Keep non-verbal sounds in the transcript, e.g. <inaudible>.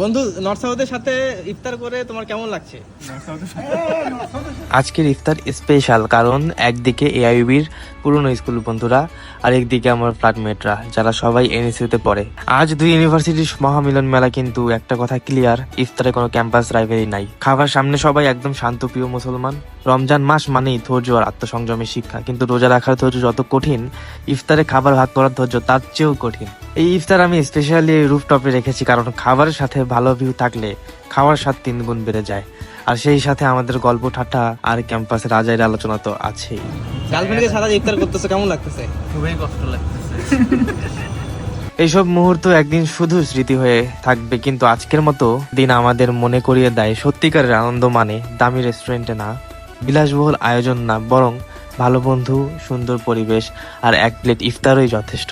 বন্ধু নর্থ সাউথের সাথে ইফতার করে তোমার কেমন লাগছে? আজকের ইফতার স্পেশাল কারণ একদিকে এআইবির পুরনো স্কুল বন্ধুরা আর একদিকে আমার ফ্ল্যাটমেটরা যারা সবাই এনএসইউতে পড়ে। আজ দুই ইউনিভার্সিটির মহামিলন মেলা কিন্তু একটা কথা ক্লিয়ার ইফতারে কোনো ক্যাম্পাস রাইভেরি নাই। খাবার সামনে সবাই একদম শান্তপ্রিয় মুসলমান। রমজান মাস মানেই ধৈর্য আর আত্মসংযমের শিক্ষা কিন্তু রোজা রাখার ধৈর্য যত কঠিন ইফতারে খাবার ভাগ করার ধৈর্য তার চেয়েও কঠিন। এই ইফতার আমি স্পেশালি রুফটপে রেখেছি কারণ খাবারের সাথে ভালো ভিউ থাকলে খাওয়ার স্বাদ তিন গুণ বেড়ে যায়। আর সেই সাথে আমাদের গল্প ঠাট্টা আর ক্যাম্পাসের আজাইর আলোচনা তো আছেই। গার্লফ্রেন্ডকে সারা ইফতার করতেছো কেমন লাগতেছে? খুবই কষ্ট লাগতেছে। <laughs> এইসব মুহূর্ত একদিন শুধু স্মৃতি হয়ে থাকবে কিন্তু আজকের মতো দিন আমাদের মনে করিয়ে দেয় সত্যিকারের আনন্দ মানে দামি রেস্টুরেন্টে না বিলাসবহুল আয়োজন না বরং ভালো বন্ধু সুন্দর পরিবেশ আর এক প্লেট ইফতারই যথেষ্ট।